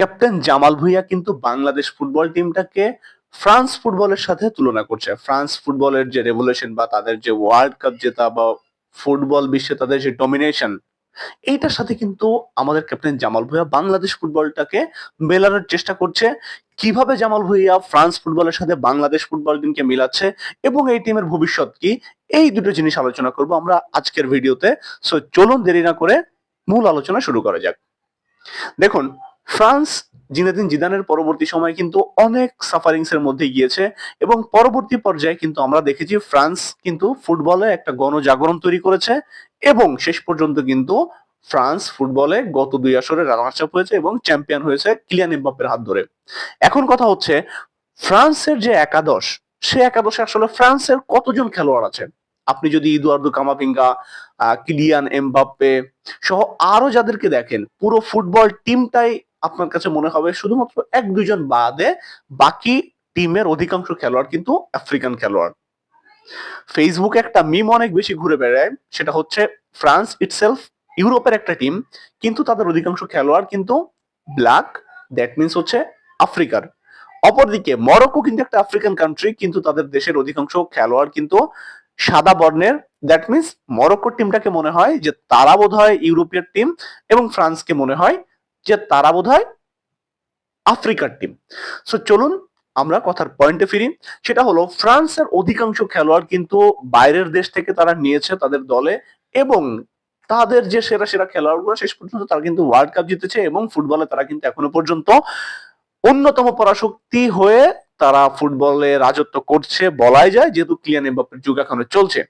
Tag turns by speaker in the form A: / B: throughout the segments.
A: Captain Jamal Bhuiyan কিন্তু Bangladesh football টিমটাকে France ফুটবলের সাথে তুলনা করছে। ফ্রান্স ফুটবলের যে রেভলিউশন বা তাদের যে ওয়ার্ল্ড কাপ জেতা বা ফুটবল বিশ্বে তাদের যে ডমিনেশন এইটার সাথে কিন্তু আমাদের ক্যাপ্টেন জামাল ভুঁইয়া বাংলাদেশ ফুটবলটাকে মেলানোর চেষ্টা করছে। কীভাবে জামাল ভুঁইয়া ফ্রান্স ফুটবলের সাথে বাংলাদেশ ফুটবল টিমকে মিলাচ্ছে এবং এই টিমের ভবিষ্যৎ কি, এই দুটো জিনিস আলোচনা করব আমরা আজকের ভিডিওতে। সো চলুন দেরি না করে মূল আলোচনা শুরু করা যাক। দেখুন ফ্রান্স জিনেদিন জিদানের পরবর্তী সময় কিন্তু অনেক সাফারিংস এর মধ্যে গিয়েছে এবং পরবর্তী পর্যায়ে কিন্তু আমরা দেখেছি ফ্রান্স কিন্তু ফুটবলে একটা গণজাগরণ তৈরি করেছে এবং শেষ পর্যন্ত কিন্তু ফ্রান্স ফুটবলে গত দুই আসরে রানার্স হয়েছে এবং চ্যাম্পিয়ন হয়েছে কিলিয়ান এমবাপ্পের হাত ধরে। এখন কথা হচ্ছে, ফ্রান্সের যে একাদশ, সে একাদশে আসলে ফ্রান্সের কতজন খেলোয়াড় আছে? আপনি যদি ইদুয়ার্দো কামাভিঙ্গা কিলিয়ান এমবাপ্পে সহ আরও যাদেরকে দেখেন, পুরো ফুটবল টিমটাই আপনার কাছে মনে হবে শুধুমাত্র এক দুজন বাদে বাকি টিমের অধিকাংশ খেলোয়াড় কিন্তু আফ্রিকান খেলোয়াড়। ফেসবুকে একটা মিম অনেক বেশি ঘুরে বেড়ায়, সেটা হচ্ছে ফ্রান্স ইটসেলফ ইউরোপের একটা টিম কিন্তু তাদের অধিকাংশ খেলোয়াড় কিন্তু ব্ল্যাক দ্যাট মিনস হচ্ছে আফ্রিকার। অপরদিকে মরক্কো কিন্তু একটা আফ্রিকান কান্ট্রি কিন্তু তাদের দেশের অধিকাংশ খেলোয়াড় কিন্তু সাদা বর্ণের। দ্যাট মিনস মরক্কোর টিমটাকে মনে হয় যে তারা বোধ হয় ইউরোপীয় টিম এবং ফ্রান্সকে মনে হয় যে তারা বোধ হয় আফ্রিকার টিম সো চলুন আমরা কথার পয়েন্টে ফিরি। সেটা হলো, ফ্রান্সের অধিকাংশ খেলোয়াড় কিন্তু বাইরের দেশ থেকে তারা নিয়েছে তাদের দলে এবং তাদের যে সেরা সেরা খেলোয়াড়গুলো শেষ পর্যন্ত তারা কিন্তু ওয়ার্ল্ড কাপ জিতেছে এবং ফুটবলে তারা কিন্তু এখনও পর্যন্ত অন্যতম পরাশক্তি হয়ে তারা ফুটবলে রাজত্ব করছে বলাই যায়, যেহেতু ক্লিয়ান এমবাপ্পের যুগ এখনও চলছে।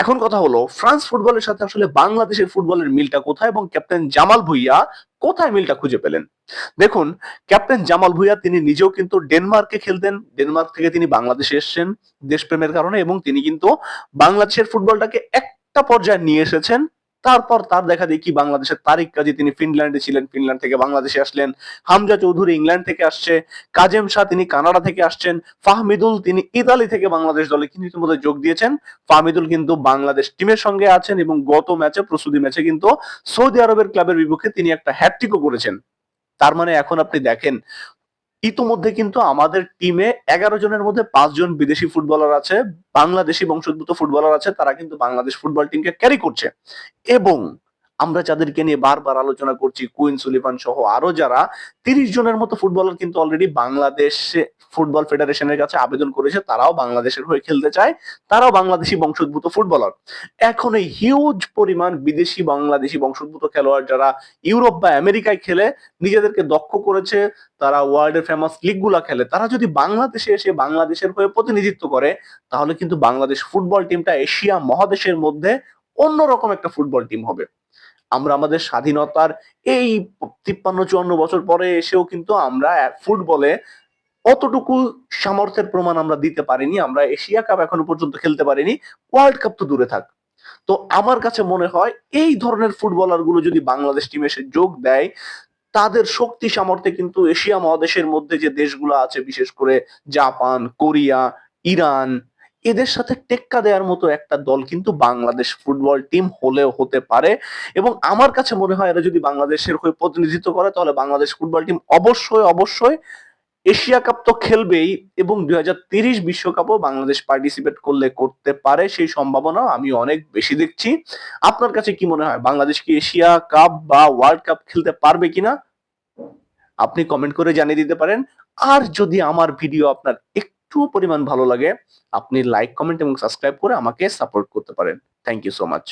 A: এখন কথা হলো, ফ্রান্স ফুটবলের সাথে আসলে বাংলাদেশের ফুটবলের মিলটা কোথায় এবং ক্যাপ্টেন জামাল ভুইয়া কোথায় মিলটা খুঁজে পেলেন? দেখুন, ক্যাপ্টেন জামাল ভুইয়া তিনি নিজেও কিন্তু ডেনমার্কে খেলতেন, ডেনমার্ক থেকে তিনি বাংলাদেশে এসছেন দেশপ্রেমের কারণে এবং তিনি কিন্তু বাংলাদেশের ফুটবলটাকে একটা পর্যায়ে নিয়ে এসেছেন। তারপর তার দেখা দেখি বাংলাদেশের তারিক কাজী, তিনি ফিনল্যান্ডে ছিলেন, ফিনল্যান্ড থেকে বাংলাদেশে আসলেন। হামজা চৌধুরী ইংল্যান্ড থেকে আসছে, কাজেম শাহ তিনি কানাডা থেকে আসছেন, ফাহমিদুল তিনি ইতালি থেকে বাংলাদেশ দলে কিন্তু ইতিমধ্যে যোগ দিয়েছেন। ফাহমিদুল কিন্তু বাংলাদেশ টিমের সঙ্গে আছেন এবং গত ম্যাচে, প্রস্তুতি ম্যাচে কিন্তু সৌদি আরবের ক্লাবের বিপক্ষে তিনি একটা হ্যাটট্রিকও করেছেন। তার মানে এখন আপনি দেখেন ইতোমধ্যে কিন্তু আমাদের টিমে এগারো জনের মধ্যে পাঁচজন বিদেশি ফুটবলার আছে, বাংলাদেশি বংশোদ্ভূত ফুটবলার আছে, তারা কিন্তু বাংলাদেশ ফুটবল টিমকে ক্যারি করছে। এবং আমরা যাদেরকে নিয়ে বারবার আলোচনা করছি, কুইন সুলিভান সহ আরও যারা, তিরিশ জনের মতো ফুটবলার কিন্তু অলরেডি বাংলাদেশ, ফুটবল ফেডারেশনের কাছে আবেদন করেছে, তারাও বাংলাদেশের হয়ে খেলতে চায়, তারাও বাংলাদেশি বংশোদ্ভূত ফুটবলার। এখন এই হিউজ পরিমাণ বিদেশি বাংলাদেশি বংশোদ্ভূত খেলোয়াড় যারা ইউরোপ বা আমেরিকায় খেলে, নিজেদেরকে দক্ষ করেছে, তারা ওয়ার্ল্ডের ফেমাস লিগগুলা খেলে, তারা যদি বাংলাদেশে এসে বাংলাদেশের হয়ে প্রতিনিধিত্ব করে, তাহলে কিন্তু বাংলাদেশ ফুটবল টিমটা এশিয়া মহাদেশের মধ্যে অন্যরকম একটা ফুটবল টিম হবে। আমরা আমাদের স্বাধীনতার এই তিপ্পান্ন, চুয়ান্ন বছর পরে এসেও কিন্তু আমরা ফুটবলে অতটুকু সামর্থ্যের প্রমাণ আমরা দিতে পারিনি, আমরা এশিয়া কাপ এখনও পর্যন্ত খেলতে পারিনি, ওয়ার্ল্ড কাপ তো দূরে থাক। তো আমার কাছে মনে হয় এই ধরনের ফুটবলারগুলো যদি বাংলাদেশ টিমে এসে যোগ দেয়, তাদের শক্তি, সামর্থ্যে কিন্তু এশিয়া মহাদেশের মধ্যে যে দেশগুলো আছে, বিশেষ করে জাপান, কোরিয়া, ইরান এদের সাথে টেক্কা দেওয়ার মতো একটা দল কিন্তু বাংলাদেশ ফুটবল টিম হলেও হতে পারে। এবং আমার কাছে মনে হয় এরা যদি বাংলাদেশের হয়ে প্রতিনিধিত্ব করে, তাহলে বাংলাদেশ ফুটবল টিম অবশ্যই অবশ্যই এশিয়া কাপ তো খেলবেই এবং দুই হাজার তিরিশ বিশ্বকাপও বাংলাদেশ পার্টিসিপেট করলে করতে পারে সেই সম্ভাবনা আমি অনেক বেশি দেখছি। আপনার কাছে কি মনে হয়? বাংলাদেশ কি এশিয়া কাপ বা ওয়ার্ল্ড কাপ খেলতে পারবে কিনা? আপনি কমেন্ট করে জানিয়ে দিতে পারেন। আর যদি আমার ভিডিও আপনার একটু পরিমাণ ভালো লাগে। আপনি লাইক কমেন্ট এবং সাবস্ক্রাইব করে আমাকে সাপোর্ট করতে পারেন। Thank you so much